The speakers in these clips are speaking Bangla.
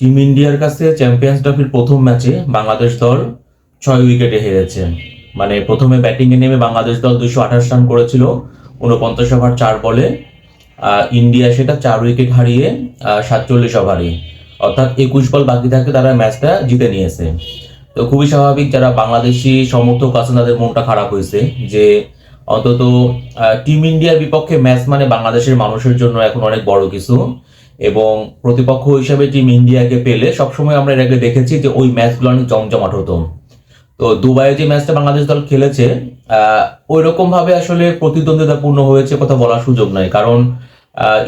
টিম ইন্ডিয়ার কাছে চ্যাম্পিয়ন্স ট্রফির প্রথম ম্যাচে বাংলাদেশ দল ছয় উইকেটে হেরেছে। মানে প্রথমে ব্যাটিংয়ে নেমে বাংলাদেশ দল দুশো আঠাশ রান করেছিল, উনপঞ্চাশ ওভার চার বলে। ইন্ডিয়া সেটা চার উইকেট হারিয়ে সাতচল্লিশ ওভারে। অর্থাৎ একুশ বল বাকি থাকে তারা ম্যাচটা জিতে নিয়েছে। তো খুবই স্বাভাবিক যারা বাংলাদেশি সমর্থক আছেন, তাদের মনটা খারাপ হয়েছে যে অন্তত টিম ইন্ডিয়ার বিপক্ষে ম্যাচ মানে বাংলাদেশের মানুষের জন্য এখন অনেক বড় কিছু। এবং প্রতিপক্ষ হিসেবে টিম ইন্ডিয়াকে পেলে সবসময় আমরা এর আগে দেখেছি যে ওই ম্যাচগুলো অনেক জমজমাট হতো। তো দুবাইয়ে যে ম্যাচটা বাংলাদেশ দল খেলেছে ওই ভাবে আসলে প্রতিদ্বন্দ্বিতাপূর্ণ হয়েছে কথা বলার সুযোগ নাই। কারণ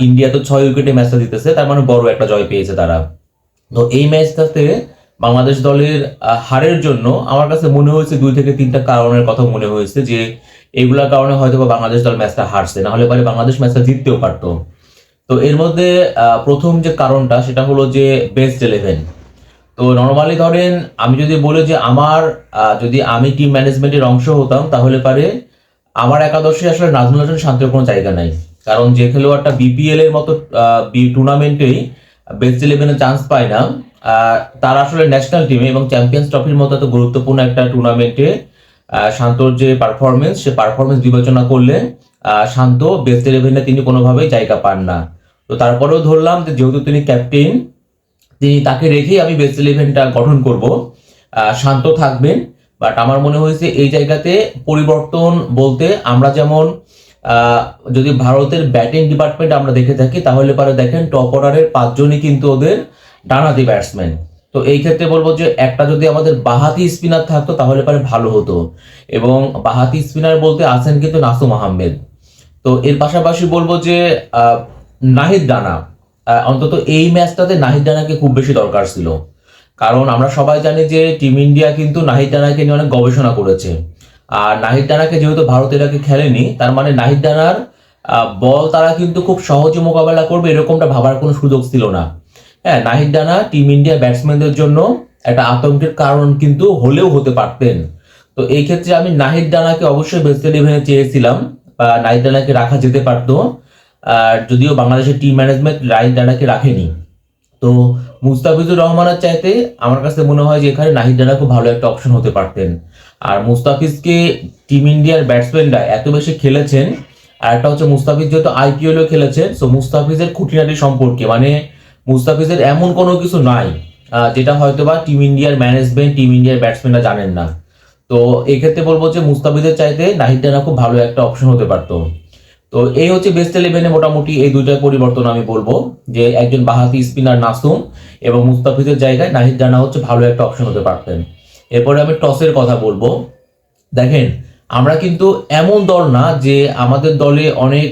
ইন্ডিয়া তো ছয় উইকেটে ম্যাচটা জিতেছে, তার মানে বড় একটা জয় পেয়েছে তারা। তো এই ম্যাচটাতে বাংলাদেশ দলের হারের জন্য আমার কাছে মনে হয়েছে দুই থেকে তিনটা কারণের কথা মনে হয়েছে যে, এগুলোর কারণে হয়তো বাংলাদেশ দল ম্যাচটা হারছে না হলে পারে বাংলাদেশ ম্যাচটা জিততেও পারতো। তো এর মধ্যে প্রথম যে কারণটা সেটা হলো যে বেস্ট ইলেভেন তো নর্মালি ধরেন, আমি যদি বলি যে আমার যদি আমি টিম ম্যানেজমেন্টের অংশ হতাম, তাহলে পারে আমার একাদশে আসলে নাজমুল হাসান শান্তির কোনো জায়গা নাই। কারণ যে খেলোয়াড়টা বিপিএল এর মতো টুর্নামেন্টেই বেস্ট ইলেভেনে চান্স পায় না। তার আসলে ন্যাশনাল টিমে এবং চ্যাম্পিয়ন্স ট্রফির মতো এত গুরুত্বপূর্ণ একটা টুর্নামেন্টে শান্তর যে পারফরমেন্স সে পারফরমেন্স বিবেচনা করলে শান্ত বেস্ট ইলেভেনে তিনি কোনোভাবেই জায়গা পান না। তো তারপরেও ধরলাম যে যেহেতু তিনি ক্যাপ্টেন তিনি তাকে রেখেই আমি বেস্ট ইলেভেনটা গঠন করব। শান্ত থাকবেন বাট আমার মনে হয়েছে এই জায়গাতে পরিবর্তন বলতে আমরা যেমন যদি ভারতের ব্যাটিং ডিপার্টমেন্ট আমরা দেখে থাকি, তাহলে পরে দেখেন টপ অর্ডারের পাঁচজনই কিন্তু ওদের ডানাতি ব্যাটসম্যান তো এই ক্ষেত্রে বলব যে একটা যদি আমাদের বাহাতি স্পিনার থাকতো, তাহলে পরে ভালো হতো। এবং বাহাতি স্পিনার বলতে আছেন কিন্তু নাসুম আহমেদ। তো এর পাশাপাশি বলব যে নাহিদ রানা অন্তত এই ম্যাচটাতে নাহিদ রানাকে খুব বেশি দরকার ছিল। কারণ আমরা সবাই জানি যে টিম ইন্ডিয়া কিন্তু নাহিদ রানাকে নিয়ে অনেক গবেষণা করেছে। আর নাহিদ রানাকে যেহেতু ভারত আগে খেলেনি তার মানে নাহিদ আহ, বল তারা কিন্তু খুব সহজে মোকাবেলা করবে এরকমটা ভাবার কোনো সুযোগ ছিল না। হ্যাঁ নাহিদ রানা টিম ইন্ডিয়া ব্যাটসম্যানদের জন্য একটা আতঙ্কের কারণ কিন্তু হলেও হতে পারতেন। তো এই ক্ষেত্রে আমি নাহিদ রানাকে অবশ্যই বেস্ট ইলেভেনে চেয়েছিলাম। বা নাহিদ রানাকে রাখা যেতে পারতো, আর যদিও বাংলাদেশের টিম ম্যানেজমেন্ট নাহিদ রানাকে রাখেনি। তো মুস্তাফিজুর রহমানের চাইতে আমার কাছে মনে হয় যে এখানে নাহিদ রানা খুব ভালো একটা অপশন হতে পারতেন। আর মুস্তাফিজকে টিম ইন্ডিয়ার ব্যাটসম্যানরা এত বেশি খেলেছেন, আর একটা হচ্ছে মুস্তাফিজ যেহেতু আইপিএলও খেলেছেন সো মুস্তাফিজের খুঁটিনাটি সম্পর্কে মানে মুস্তাফিজের এমন কোনো কিছু নাই যেটা হয়তো বা টিম ইন্ডিয়ার ম্যানেজমেন্ট টিম ইন্ডিয়ার ব্যাটসম্যানরা জানেন না। তো এক্ষেত্রে বলব যে মুস্তাফিজের চাইতে নাহিদ রানা খুব ভালো একটা অপশন হতে পারতো। তো এই হচ্ছে বেস্ট ইলেভেনে মোটামুটি এই দুইটা পরিবর্তন আমি বলব, যে একজন বাহাতি স্পিনার নাসুম এবং মুস্তাফিজের জায়গায় নাহিদ রানা হচ্ছে ভালো একটা অপশন হতে পারতেন। এরপরে আমি টসের কথা বলব। দেখেন আমরা কিন্তু এমন দল না যে আমাদের দলে অনেক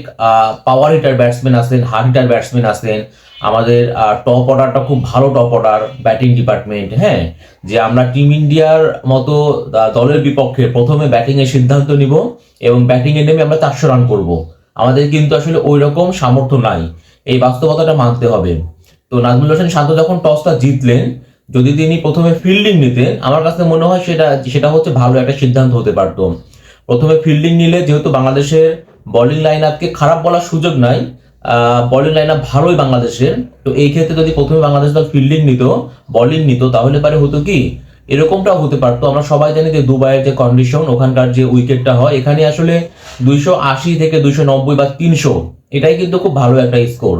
পাওয়ার হিটার ব্যাটসম্যান আছেন হার্ড হিটার ব্যাটসম্যান আছেন আমাদের টপ অর্ডারটা খুব ভালো টপ অর্ডার ব্যাটিং ডিপার্টমেন্ট হ্যাঁ? যে আমরা টিম ইন্ডিয়ার মতো দলের বিপক্ষে প্রথমে ব্যাটিং এর সিদ্ধান্ত নিব এবং ব্যাটিং এ নেমে আমরা চারশো রান করব। আমাদের কিন্তু আসলে ওই রকম সামর্থ্য নাই। এই বাস্তবতাটা মানতে হবে। তো নাজমুল হোসেন শান্ত যখন টসটা জিতলেন, যদি তিনি প্রথমে ফিল্ডিং নিতেন, আমার কাছে মনে হয় সেটা সেটা হচ্ছে ভালো একটা সিদ্ধান্ত হতে পারতো। প্রথমে ফিল্ডিং নিলে যেহেতু বাংলাদেশের বোলিং লাইন আপকে খারাপ বলার সুযোগ নাই বোলিং লাইন আপ ভালোই বাংলাদেশের। তো এই ক্ষেত্রে যদি প্রথমে বাংলাদেশ দল ফিল্ডিং নিত বোলিং নিত, তাহলে পারে হতো কি? এরকমটাও হতে পারতো। আমরা সবাই জানি যে দুবাইয়ের যে কন্ডিশন ওখানকার যে উইকেটটা হয়, এখানে আসলে দুইশো আশি থেকে দুইশো নব্বই বা তিনশো, এটাই কিন্তু খুব ভালো একটা স্কোর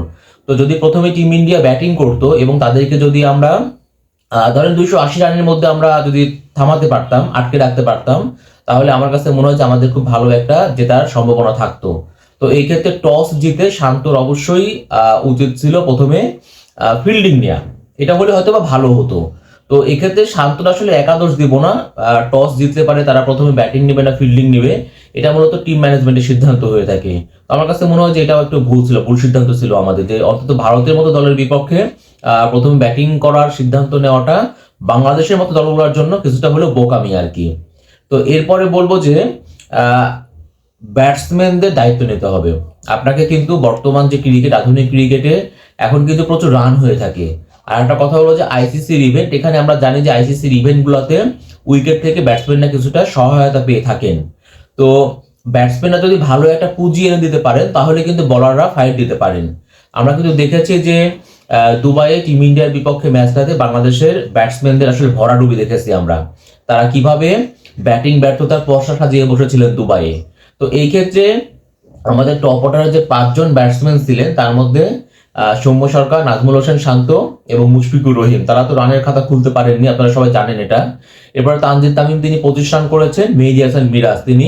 তো যদি প্রথমে টিম ইন্ডিয়া ব্যাটিং করতো এবং তাদেরকে যদি আমরা ধরেন দুইশো আশি রানের মধ্যে আমরা যদি থামাতে পারতাম, আটকে রাখতে পারতাম তাহলে আমার কাছে মনে হয় যে আমাদের খুব ভালো একটা জেতার সম্ভাবনা থাকতো। তো এই ক্ষেত্রে টস জিতে শান্তর অবশ্যই উচিত ছিল প্রথমে ফিল্ডিং নেওয়া এটা হলে হয়তো বা ভালো হতো। তো এক্ষেত্রে শান্তর আসলে একাদশ দিব না। টস জিততে পারে তারা প্রথমে ব্যাটিং নেবে না ফিল্ডিং নেবে। এটা মূলত টিম ম্যানেজমেন্টের সিদ্ধান্ত হয়ে থাকে। আমার কাছে মনে হয় যে এটাও একটু ভুল ছিল, ভুল সিদ্ধান্ত ছিল আমাদের যে অন্তত ভারতের মতো দলের বিপক্ষে প্রথমে ব্যাটিং করার সিদ্ধান্ত নেওয়াটা বাংলাদেশের মতো দলগুলোর জন্য কিছুটা হলেও বোকামি আর কি। তো এরপরে বলব যে ব্যাটসম্যানদের দায়িত্ব নিতে হবে। আপনাকে কিন্তু বর্তমান যে ক্রিকেট আধুনিক ক্রিকেটে এখন কিন্তু প্রচুর রান হয়ে থাকে। আর একটা কথা হলো যে আইসিসির ইভেন্ট এখানে আমরা জানি যে আইসিসির ইভেন্টগুলোতে উইকেট থেকে ব্যাটসম্যানরা কিছুটা সহায়তা পেয়ে থাকেন। তো ব্যাটসম্যানরা যদি ভালো একটা পুঁজি এনে দিতে পারেন, তাহলে কিন্তু বলাররা ফাইট দিতে পারেন। আমরা কিন্তু দেখেছি যে দুবাইয়ে টিম ইন্ডিয়ার বিপক্ষে ম্যাচটাতে বাংলাদেশের ব্যাটসম্যানদের আসলে ভরাডুবি দেখেছি আমরা। তারা কীভাবে ব্যাটিং ব্যর্থতার পর্ষা সাজিয়ে বসেছিলেন দুবাইয়ে। তো এই ক্ষেত্রে আমাদের টপ অর্ডারের যে পাঁচজন ব্যাটসম্যান ছিলেন, তার মধ্যে সৌম্য সরকার, নাজমুল হোসেন শান্ত এবং মুশফিকুর রহিম। তারা তো রানের খাতা খুলতে পারেননি, আপনারা সবাই জানেন এটা। এবার তানজিদ তামিম তিনি পঁচিশ রান করেছেন, মেহেদি হাসান মিরাজ। তিনি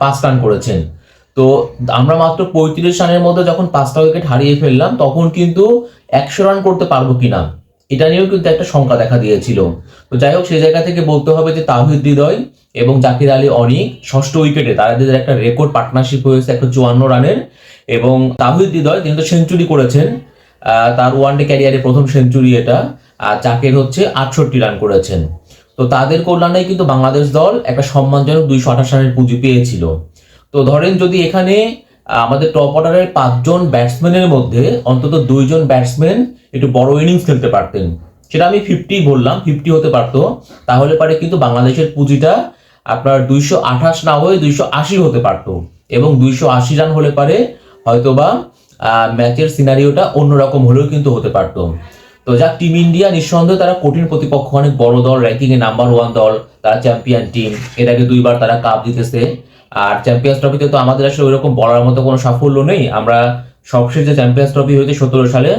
পাঁচ রান করেছেন। তো আমরা মাত্র পঁয়ত্রিশ রানের মধ্যে যখন পাঁচটা উইকেট হারিয়ে ফেললাম, তখন কিন্তু একশো রান করতে পারব কিনা, এটা নিয়েও কিন্তু একটা শঙ্কা দেখা দিয়েছিল। তো যাই হোক, সেই জায়গা থেকে বলতে হবে যে তাহিদ হৃদয় এবং জাকির আলী অনিক ষষ্ঠ উইকেটে তাদের একটা রেকর্ড পার্টনারশিপ হয়েছে একশো চুয়ান্ন রানের এবং তাহিদ হৃদয় তিনি তো সেঞ্চুরি করেছেন তার ওয়ানডে ক্যারিয়ারে প্রথম সেঞ্চুরি এটা, আর জাকির হচ্ছে আটষট্টি রান করেছেন। তো তাদের কল্যাণে কিন্তু বাংলাদেশ দল একটা সম্মানজনক দুইশো আঠাশ রানের পুঁজি পেয়েছিল। তো ধরেন যদি এখানে আমাদের টপ অর্ডারের পাঁচজন ব্যাটসম্যানের মধ্যে অন্তত দুইজন ব্যাটসম্যান একটু বড় ইনিংস খেলতে পারতেন। সেটা আমি ফিফটি বললাম ফিফটি হতে পারতো। তাহলে পারে কিন্তু বাংলাদেশের পুঁজিটা আপনার দুইশো আঠাশ না হয়ে দুইশো আশি হতে পারতো। এবং দুইশো আশি রান হলে পারে হয়তোবা ম্যাচের সিনারিওটা অন্যরকম হলেও কিন্তু হতে পারতো। তো যাক টিম ইন্ডিয়া নিঃসন্দেহে তারা কঠিন প্রতিপক্ষ। অনেক বড় দল র্যাঙ্কিং এ নাম্বার ওয়ান দল, তারা চ্যাম্পিয়ন টিম আগে দুইবার তারা কাপ জিতেছে। আর চ্যাম্পিয়ন্স ট্রফিতে তো আমাদের আসলে ওইরকম বলার মতো কোনো সাফল্য নেই। আমরা সবশেষ যে চ্যাম্পিয়ন্স ট্রফি হয়েছে সতেরো সালে,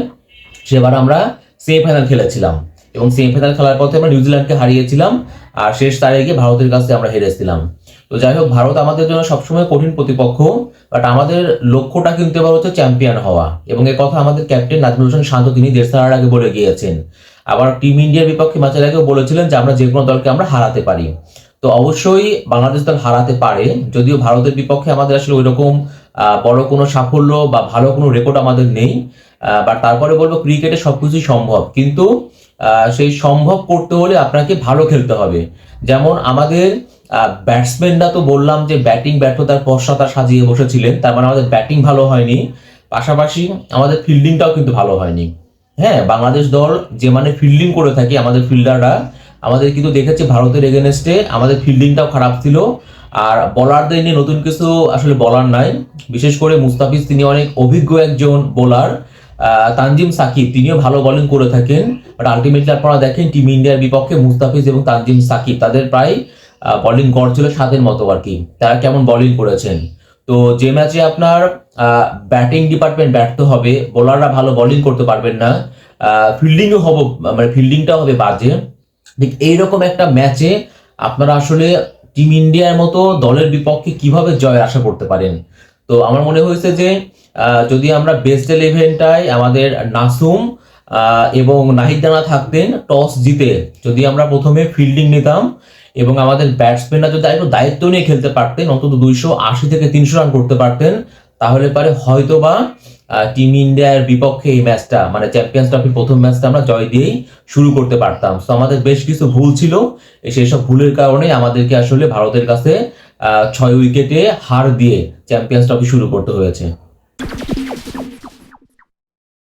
সেবার আমরা সেমিফাইনাল খেলেছিলাম। এবং সেমিফাইনাল খেলার পথে আমরা নিউজিল্যান্ডকে হারিয়েছিলাম আর শেষ তারিখে ভারতের কাছে আমরা হেরেছিলাম। তো যাই হোক, ভারত আমাদের জন্য সবসময় কঠিন প্রতিপক্ষ বাট আমাদের লক্ষ্যটা কিন্তু এবার হচ্ছে চ্যাম্পিয়ন হওয়া। এবং এ কথা আমাদের ক্যাপ্টেন নাজমুল হোসেন শান্ত, তিনি দেশ ছাড়ার আগে বলে গিয়েছেন। আবার টিম ইন্ডিয়ার বিপক্ষে ম্যাচের আগেও বলেছিলেন যে আমরা যে কোনো দলকে আমরা হারাতে পারি। তো অবশ্যই বাংলাদেশ দল হারাতে পারে, যদিও ভারতের বিপক্ষে আমাদের আসলে ওইরকম বড় কোনো সাফল্য বা ভালো কোনো রেকর্ড আমাদের নেই বাট তারপরে বলব ক্রিকেটে সবকিছুই সম্ভব। কিন্তু সেই সম্ভব করতে হলে আপনাকে ভালো খেলতে হবে। যেমন আমাদের ব্যাটসম্যানরা তো বললাম যে ব্যাটিং ব্যর্থতার পশ্চাতা সাজিয়ে বসেছিলেন, তার মানে আমাদের ব্যাটিং ভালো হয়নি। পাশাপাশি আমাদের ফিল্ডিংটাও কিন্তু ভালো হয়নি। হ্যাঁ বাংলাদেশ দল যে মানে ফিল্ডিং করে থাকে আমাদের ফিল্ডাররা আমাদের কিন্তু দেখেছি ভারতের এগেনস্টে আমাদের ফিল্ডিংটাও খারাপ ছিল। আর বলারদের নিয়ে নতুন কিছু আসলে বলার নাই। বিশেষ করে মুস্তাফিজ, তিনি অনেক অভিজ্ঞ একজন বোলার তানজিম সাকিব, তিনিও ভালো বোলিং করে থাকেন। বাট আলটিমেটলি আপনারা দেখেন টিম ইন্ডিয়ার বিপক্ষে মুস্তাফিজ এবং তানজিম সাকিব, তাদের প্রায় বোলিং গড় ছিল সাতের মতো আর কি। তারা কেমন বোলিং করেছেন? তো যে ম্যাচে আপনার ব্যাটিং ডিপার্টমেন্ট ব্যর্থ হবে বোলাররা ভালো বোলিং করতে পারবেন না। ফিল্ডিংও হবে মানে ফিল্ডিংটাও হবে বাজে। ঠিক এইরকম একটা ম্যাচে আপনারা আসলে টিম ইন্ডিয়ার মতো দলের বিপক্ষে কীভাবে জয়ের আশা করতে পারেন? তো আমার মনে হয়েছে যে যদি আমরা বেস্ট ইলেভেনটায় আমাদের নাসুম এবং নাহিদ রানা থাকতেন টস জিতে যদি আমরা প্রথমে ফিল্ডিং নিতাম, এবং আমাদের ব্যাটসম্যানরা যদি একটু দায়িত্ব নিয়ে খেলতে পারতেন, অন্তত দুইশো আশি থেকে তিনশো রান করতে পারতেন, তাহলে পারে হয়তোবা টিম ইন্ডিয়ার বিপক্ষে এই ম্যাচটা মানে চ্যাম্পিয়ন্স ট্রফির প্রথম ম্যাচটা আমরা জয় দিয়েই শুরু করতে পারতাম। তো আমাদের বেশ কিছু ভুল ছিল। সেই সব ভুলের কারণে আমাদেরকে আসলে ভারতের কাছে ছয় উইকেটে হার দিয়ে চ্যাম্পিয়ন্স ট্রফি শুরু করতে হয়েছে।